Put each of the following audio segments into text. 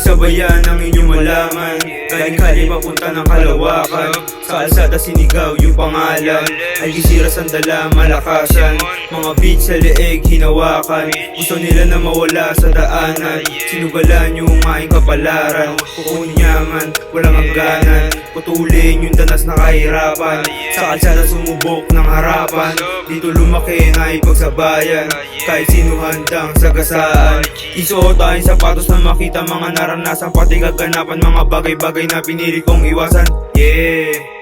sabayan ang inyong malaman. Galing kali papunta ng kalawakan Sa alsada sinigaw yung pangalan. Ay gisira sandala malakasan. Mga beat sa leeg hinawakan. Gusto nila na mawala sa daanan. Sinugalan yung aking kapalaran. Kukunin yaman, walang hangganan. Putulin yung danas na kahirapan. Sa kalsada sumubok ng harapan. Dito lumaki na ipagsabayan. Kahit sino handang sagasaan. Isuot tayong sapatos na makita mga naranasan. Pati kaganapan mga bagay-bagay na pinili kong iwasan. Yeah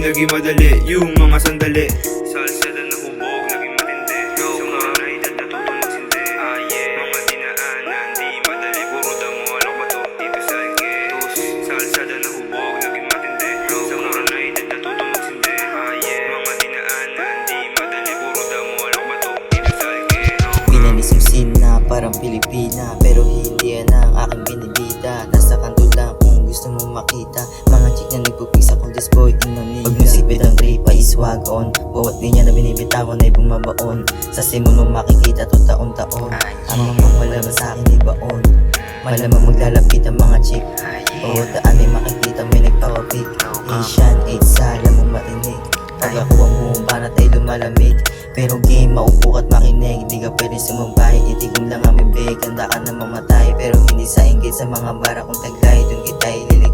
Di naging madali yung mga sandali. Salsa na hubog, naging matindi. Sa mga raidad natuto magsindi Ah yeah Mga dinaanan, di madali Puro damo, ano ba to? Dito sa Algeros Salsa na hubog, naging matindi. Sa mga raidad natuto magsindi Ah yeah Mga dinaanan, di madali Puro damo, ano ba to? Dito sa Algeros Pinanisimsin na parang Pilipina gusto mo makita. Mga chick na nagpupisa kung this boy Indonesia Pag music beat ang trip ay swag on Bawat linya na binibitawan ay bumabaon. Sa simon mo makikita to taon-taon. Ang mga wala ba sa akin ibaon Malamang maglalapit ang mga chick Bawat daan may makikita may nagpapapik Asian 8 sala Pag ako ang bumubanat ay lumalamig. Pero game maupo at makinig. Di ka pwede sumabay. Itigom lang ang bibig. Handa ka na mamatay. Pero hindi sa inggit sa mga bara kong taglay. Doon kita ililigay